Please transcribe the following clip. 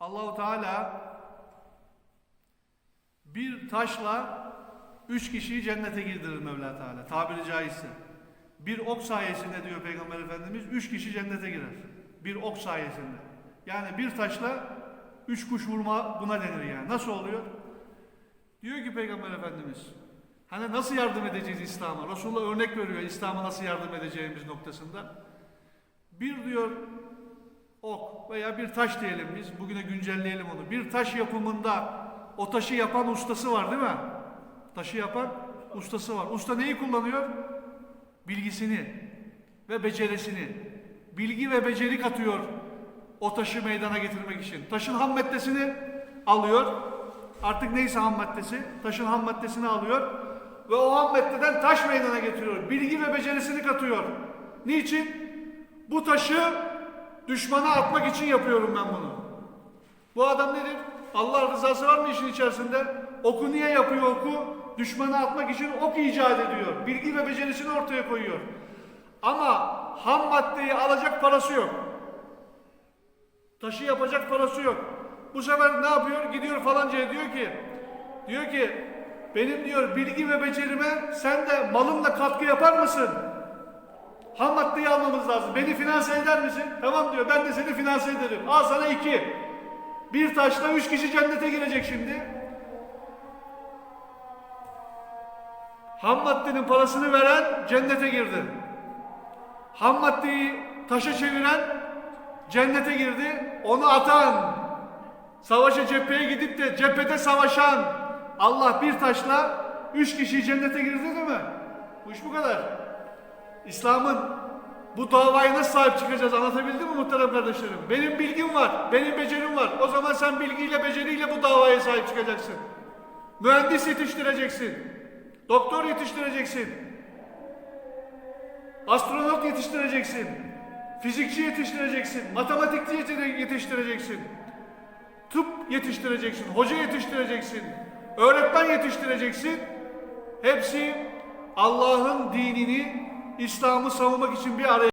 Allahu Teala bir taşla üç kişiyi cennete girdirir Mevla Teala. Tabiri caizse. Bir ok sayesinde diyor Peygamber Efendimiz üç kişi cennete girer. Bir ok sayesinde. Yani bir taşla üç kuş vurma buna denir yani. Nasıl oluyor? Diyor ki Peygamber Efendimiz hani nasıl yardım edeceğiz İslam'a? Resulullah örnek veriyor İslam'a nasıl yardım edeceğimiz noktasında. Bir diyor ok veya bir taş diyelim biz. Bugüne güncelleyelim onu. Bir taş yapımında o taşı yapan ustası var değil mi? Taşı yapan ustası var. Usta neyi kullanıyor? Bilgisini ve becerisini. Bilgi ve beceri katıyor o taşı meydana getirmek için. Taşın ham maddesini alıyor. Artık neyse ham maddesi, taşın ham maddesini alıyor ve o ham maddeden taş meydana getiriyor. Bilgi ve becerisini katıyor. Niçin? Bu taşı düşmana atmak için yapıyorum ben bunu. Bu adam nedir? Allah rızası var mı işin içerisinde? Oku niye yapıyor oku? Düşmana atmak için ok icat ediyor. Bilgi ve becerisini ortaya koyuyor. Ama ham maddeyi alacak parası yok. Taşı yapacak parası yok. Bu sefer ne yapıyor? Gidiyor falancaya diyor ki diyor ki benim diyor bilgi ve becerime sen de malınla katkı yapar mısın? Ham maddeyi almamız lazım. Beni finanse eder misin? Tamam diyor. Ben de seni finanse ederim. Al sana iki. Bir taşla üç kişi cennete girecek şimdi. Ham maddenin parasını veren cennete girdi. Ham maddeyi taşa çeviren cennete girdi. Onu atan, savaşa cepheye gidip de cephede savaşan Allah bir taşla üç kişiyi cennete girdi değil mi? Bu iş bu kadar. İslam'ın bu davaya nasıl sahip çıkacağız anlatabildim mi muhterem kardeşlerim? Benim bilgim var, benim becerim var. O zaman sen bilgiyle, beceriyle bu davaya sahip çıkacaksın. Mühendis yetiştireceksin. Doktor yetiştireceksin. Astronot yetiştireceksin. Fizikçi yetiştireceksin. Matematikçi yetiştireceksin. Tıp yetiştireceksin. Hoca yetiştireceksin. Öğretmen yetiştireceksin. Hepsi Allah'ın dinini, İslam'ı savunmak için bir araya